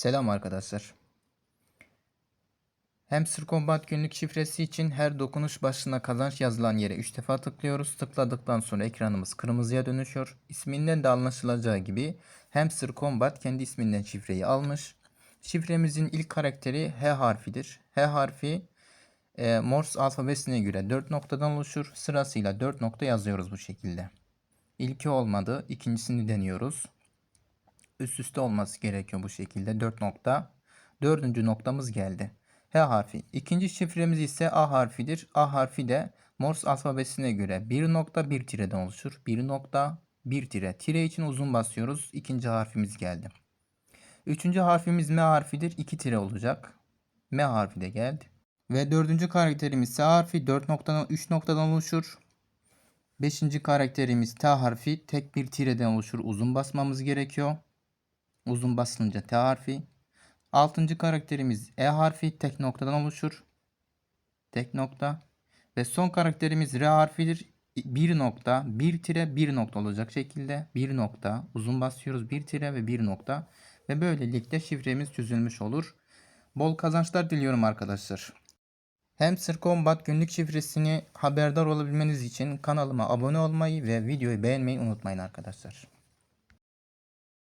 Selam arkadaşlar. Hamster Combat günlük şifresi için her dokunuş başına kazanç yazılan yere 3 defa tıklıyoruz. Tıkladıktan sonra ekranımız kırmızıya dönüşüyor. İsminden de anlaşılacağı gibi Hamster Combat kendi isminden şifreyi almış. Şifremizin ilk karakteri H harfidir. H harfi e, Morse alfabesine göre 4 noktadan oluşur. Sırasıyla 4 nokta yazıyoruz bu şekilde. İlki olmadı. ikincisini deniyoruz üst üste olması gerekiyor bu şekilde. 4 nokta. Dördüncü noktamız geldi. H harfi. İkinci şifremiz ise A harfidir. A harfi de Morse alfabesine göre 1 nokta 1 tireden oluşur. 1 nokta 1 tire. Tire için uzun basıyoruz. İkinci harfimiz geldi. Üçüncü harfimiz M harfidir. 2 tire olacak. M harfi de geldi. Ve dördüncü karakterimiz S harfi 4 noktadan 3 noktadan oluşur. Beşinci karakterimiz T harfi tek bir tireden oluşur. Uzun basmamız gerekiyor. Uzun basınca T harfi. Altıncı karakterimiz E harfi tek noktadan oluşur. Tek nokta. Ve son karakterimiz R harfidir. Bir nokta, bir tire, bir nokta olacak şekilde. Bir nokta, uzun basıyoruz. Bir tire ve bir nokta. Ve böylelikle şifremiz çözülmüş olur. Bol kazançlar diliyorum arkadaşlar. Hamster Combat günlük şifresini haberdar olabilmeniz için kanalıma abone olmayı ve videoyu beğenmeyi unutmayın arkadaşlar.